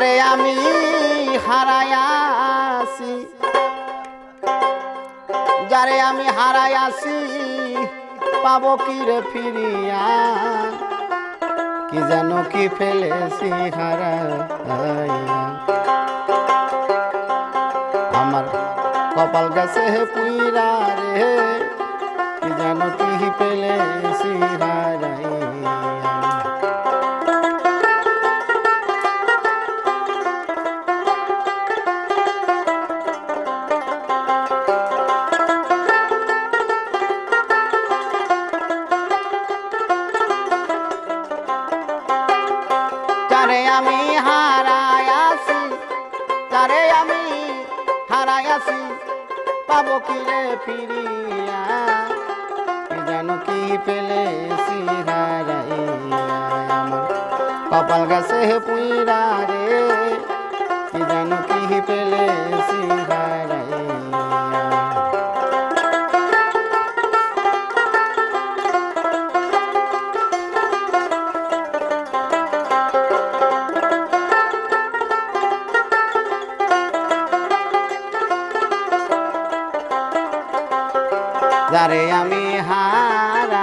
যারে আমি হারায়াছি যারে আমি হারায়াছি পাবো কি রে ফিরিয়া? কি যেন কি ফেলেছি হারাইয়া। আমার কপাল গেছে পুইরা রে, কি যেন কি ফেলেছি হারায়াছি পাবো কি রে ফিরিয়া যেন কি পেলে আমার কপাল গাছে পুইরা রে যেন কি পেলে হারাইয়া যারে আমি হারায়াছি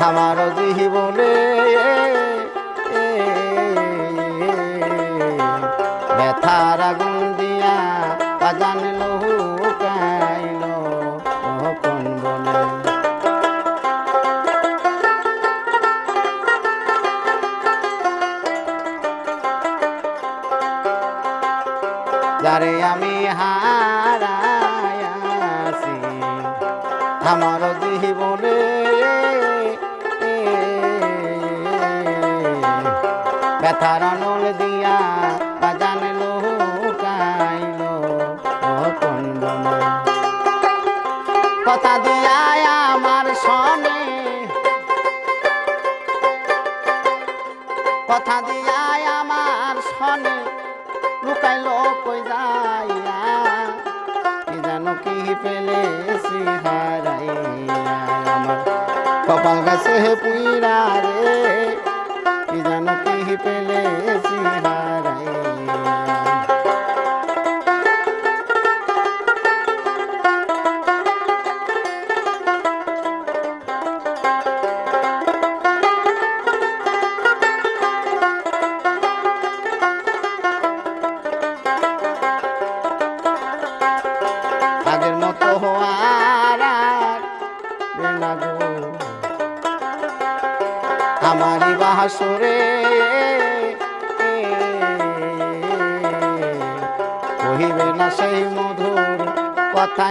আমার জীবনে হারায়াছি। আমার জীবনে ব্যথার নল দিয়া বাজান লুকাইল কথা দিয়া আমার সনে কথা দিয়া আমার সনে লুকাইল কই যাইয়া কি জানো কি পেলেছি হারাইয়া। আমার কপাল গাছে পুইরা রে। কি জানো কি পেলেছি হারাইয়া বাহাসরে কহিবে না সেই মধুর কথা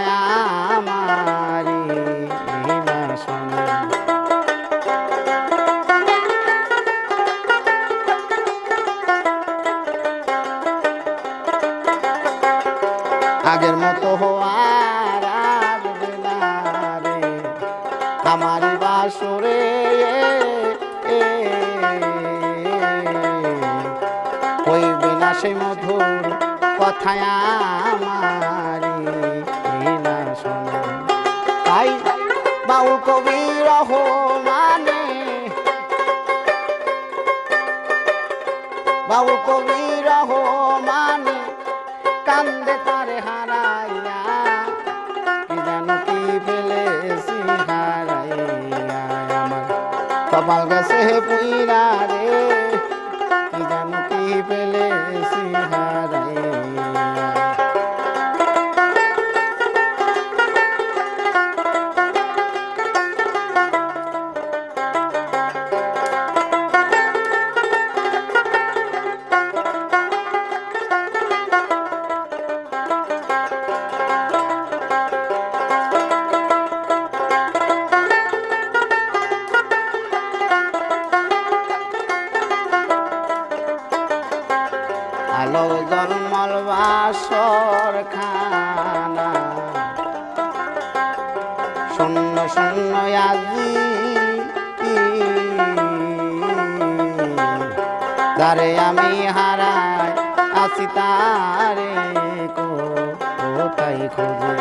কথায় আমারি না শোনে। তাই বাউল কবি রহমানে বাউল কবি রহমানে কান্দে তারে হারাইয়া জানো কি ফেলেছি হারাইয়া আমার। কপাল গেছে পুইরা রে জানো কি ফেলেছি হারাইয়া। জন্মল বাসর খানা। শূন্য শূন্য আজি তারে আমি হারাই আসি তারে কোথায় খুঁজে?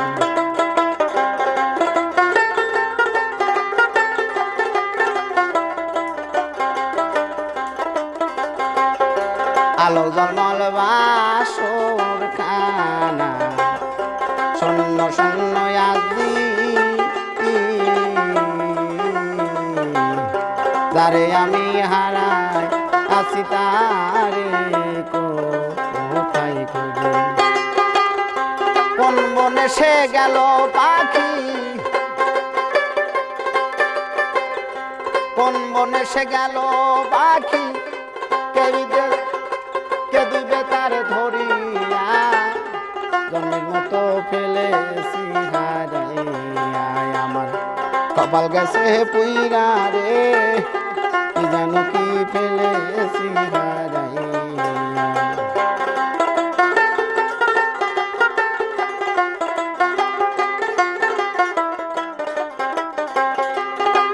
আলো জলমল বাসর খানা শূন্য শূন্য আজি যারে আমি হারাই আসি তারে কোথায় খুঁজে? কোন বনে সে গেল পাখি? কোন বনে সে গেল পাখি? কে দিবে কে দিবে তার ধরিয়া জন্মের মতো ফেলেছি আমার কপাল গেছে পুইরা রে জানো কি ফেলেছি হারাইয়া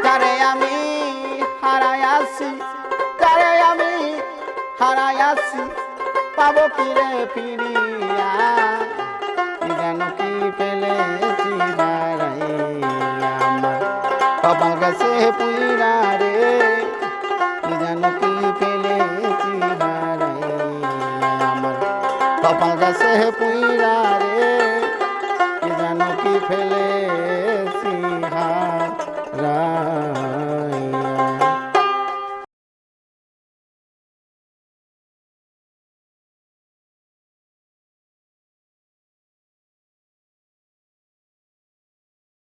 কারে আমি আমি পাবো কি রে ফিরিয়া যেন কি হারাইয়া আমার কপাল গাছে পুইরা রে। জানো কি ফেলেছি